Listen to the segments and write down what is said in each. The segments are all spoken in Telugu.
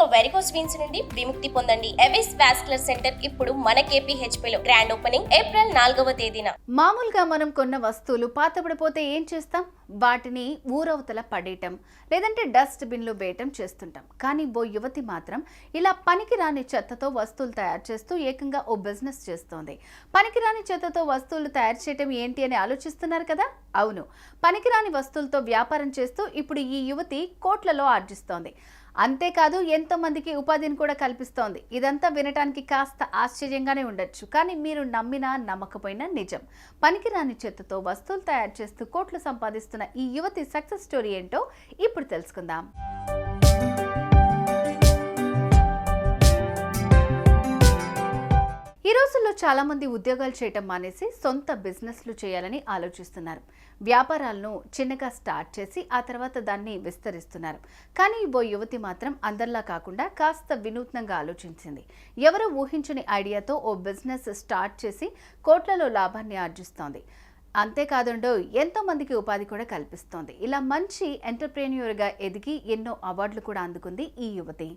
ఇక వెరికోస్ వీన్స్ నుండి విముక్తి పొందండి. ఎవిస్ వాస్కులర్ సెంటర్ ఇప్పుడు మన KPHP లో గ్రాండ్ ఓపెనింగ్ ఏప్రిల్ నాలుగవ తేదీన. మామూలుగా మనం కొన్న వస్తువులు పాతబడిపోతే ఏం చేస్తాం? వాటిని ఊరవతల పడేయటం లేదంటే డస్ట్ బిన్లో వేయటం చేస్తుంటాం. కానీ ఓ యువతి మాత్రం ఇలా పనికిరాని చెత్తతో వస్తువులు తయారు చేస్తూ ఏకంగా ఓ బిజినెస్ చేస్తోంది. పనికిరాని చెత్తతో వస్తువులు తయారు చేయటం ఏంటి అని ఆలోచిస్తున్నారు కదా? అవును. పనికిరాని వస్తువులతో వ్యాపారం చేస్తూ ఇప్పుడు ఈ యువతి కోట్లలో ఆర్జిస్తోంది. అంతేకాదు ఎంతోమందికి ఉపాధిని కూడా కల్పిస్తోంది. ఇదంతా వినటానికి కాస్త ఆశ్చర్యంగానే ఉండొచ్చు. కానీ మీరు నమ్మినా నమ్మకపోయినా నిజం. పనికిరాని చెత్తతో వస్తువులు తయారు చేస్తూ కోట్లు సంపాదిస్తున్న ఈ యువతి సక్సెస్ స్టోరీ ఏంటో ఇప్పుడు తెలుసుకుందాం. ఈ రోజుల్లో చాలామంది ఉద్యోగాలు చేయటం మానేసి సొంత బిజినెస్లు చేయాలని ఆలోచిస్తున్నారు. వ్యాపారాలను చిన్నగా స్టార్ట్ చేసి ఆ తర్వాత దాన్ని విస్తరిస్తున్నారు. కానీ ఓ యువతి మాత్రం అందరిలా కాకుండా కాస్త వినూత్నంగా ఆలోచించింది. ఎవరో ఊహించని ఐడియాతో ఓ బిజినెస్ స్టార్ట్ చేసి కోట్లలో లాభాన్ని ఆర్జిస్తోంది. అంతేకాదుండో ఎంతో మందికి ఉపాధి కూడా కల్పిస్తోంది. ఇలా మంచి ఎంటర్ప్రెన్యూర్గా ఎదిగి ఎన్నో అవార్డులు కూడా అందుకుంది ఈ యువతి.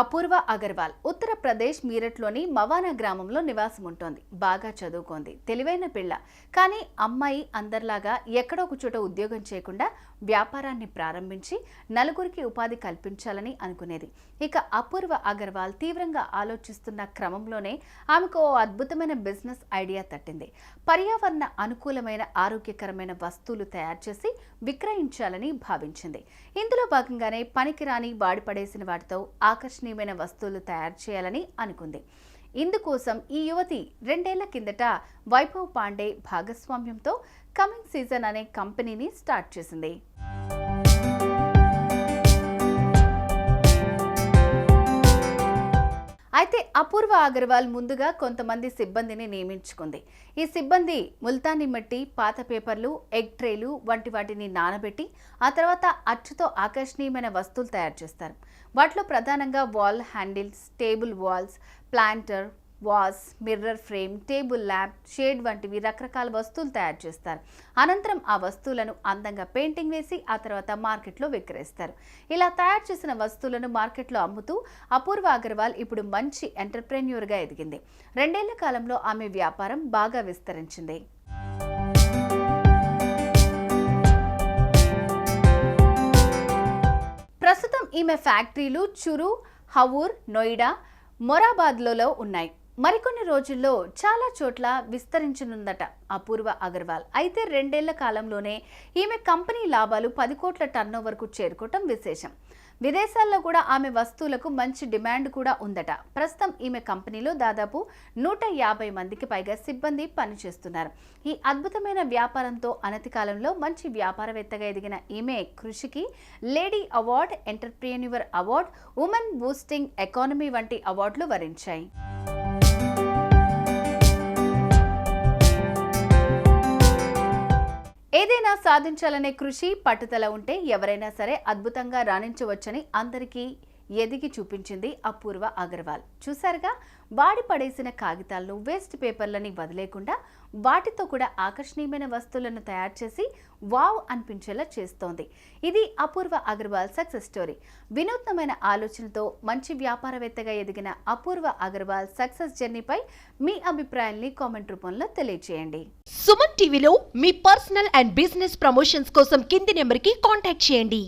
అపూర్వ అగర్వాల్ ఉత్తరప్రదేశ్ మీరట్లోని మవానా గ్రామంలో నివాసం ఉంటోంది బాగా చదువుకోంది. తెలివైన పిల్ల. కానీ అమ్మాయి అందరిలాగా ఎక్కడో ఒక చోట ఉద్యోగం చేయకుండా వ్యాపారాన్ని ప్రారంభించి నలుగురికి ఉపాధి కల్పించాలని అనుకునేది. ఇక అపూర్వ అగర్వాల్ తీవ్రంగా ఆలోచిస్తున్న క్రమంలోనే ఆమెకు ఓ అద్భుతమైన బిజినెస్ ఐడియా తట్టింది. పర్యావరణ అనుకూలమైన ఆరోగ్యకరమైన వస్తువులు తయారు చేసి విక్రయించాలని భావించింది. ఇందులో భాగంగానే పనికిరాని వాడిపడేసిన వాటితో ఆకర్షణీయమైన వస్తువులు తయారు చేయాలని అనుకుంది. ఇందుకోసం ఈ యువతి రెండేళ్ళ కిందట వైభవ్ పాండే భాగస్వామ్యంతో కమింగ్ సీజన్ అనే కంపెనీని స్టార్ట్ చేసింది. అయితే అపూర్వ అగర్వాల్ ముందుగా కొంతమంది సిబ్బందిని నియమించుకుంది. ఈ సిబ్బంది ముల్తాని మట్టి పాత పేపర్లు ఎగ్ ట్రేలు వంటి వాటిని నానబెట్టి ఆ తర్వాత అచ్చుతో ఆకర్షణీయమైన వస్తువులు తయారు చేస్తారు. వాటిలో ప్రధానంగా wall handles table walls planter vase mirror frame table lamp shade వంటివి రకరకాల వస్తువులు తయారు చేస్తారు. అనంతరం ఆ వస్తువులను అందంగా పెయింటింగ్ వేసి ఆ తర్వాత మార్కెట్లో విక్రయిస్తారు. ఇలా తయారు చేసిన వస్తువులను మార్కెట్లో అమ్ముతూ అపూర్వ అగర్వాల్ ఇప్పుడు మంచి ఎంటర్ప్రెన్యూర్గా ఎదిగింది. రెండేళ్ళ కాలంలో ఆమె వ్యాపారం బాగా విస్తరించింది. ప్రస్తుతం ఈమె ఫ్యాక్టరీలు చురు హవూర్ నోయిడా మొరాబాద్లలో ఉన్నాయి. మరికొన్ని రోజుల్లో చాలా చోట్ల విస్తరించనుందట అపూర్వ అగర్వాల్. అయితే రెండేళ్ళ కాలంలోనే ఈమె కంపెనీ లాభాలు పది కోట్ల టర్నోవర్కు చేరుకోవటం విశేషం. విదేశాల్లో కూడా ఆమె వస్తువులకు మంచి డిమాండ్ కూడా ఉందట. ప్రస్తుతం ఈమె కంపెనీలో దాదాపు నూట యాభై మందికి పైగా సిబ్బంది పనిచేస్తున్నారు. ఈ అద్భుతమైన వ్యాపారంతో అనతి కాలంలో మంచి వ్యాపారవేత్తగా ఎదిగిన ఈమె కృషికి lady award entrepreneur award women boosting economy వంటి అవార్డులు వరించాయి. ఏదైనా సాధించాలనే కృషి పట్టుదల ఉంటే ఎవరైనా సరే అద్భుతంగా రాణించవచ్చని అందరికీ ఎదిగి చూపించింది అపూర్వ అగర్వాల్. చూసారుగా వాడి పడేసిన కాగితాలను వేస్ట్ పేపర్లని వదిలేకుండా వాటితో కూడా ఆకర్షణీయమైన వస్తువులను తయారు చేసి వావ్ అనిపించేలా చేస్తోంది. ఇది అపూర్వ అగర్వాల్ సక్సెస్ స్టోరీ. వినూత్నమైన ఆలోచనతో మంచి వ్యాపారవేత్తగా ఎదిగిన అపూర్వ అగర్వాల్ సక్సెస్ జర్నీపై మీ అభిప్రాయాల్ని కామెంట్ రూపంలో తెలియజేయండి సుమన్ టీవీలో మీ పర్సనల్ అండ్ బిజినెస్ ప్రమోషన్స్ కోసం కింది నెంబర్కి కాంటాక్ట్ చేయండి.